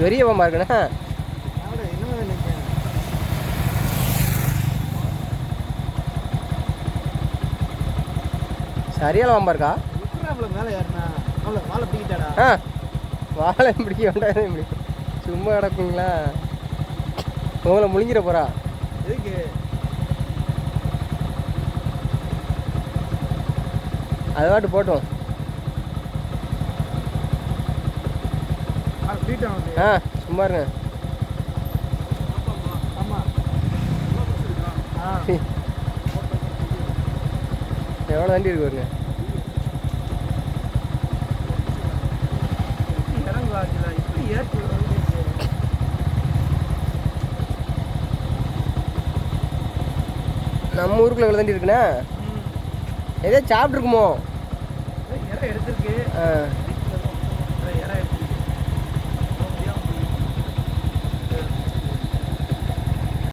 பெரிய பாம்பா இருக்குண்ணா. சரியான பாம்பா இருக்கா? வாழை பிடிக்கிட்டாடா ஆ. வாழை பிடிக்க வேண்டாம் இப்படி சும்மா கிடக்குங்களா? உங்களை முழுங்கிற போறா. எதுக்கு அது பாட்டு போட்டோம். ஆ சும்மா இருங்க. ஆமாம் ஆ. எவ்வளோ வண்டி இருக்கு பாருங்க. நம்ம ஊருக்குள்ள வண்டி இருக்குண்ணா? எதோ சாப்பிட்ருக்குமோ எடுத்திருக்கு.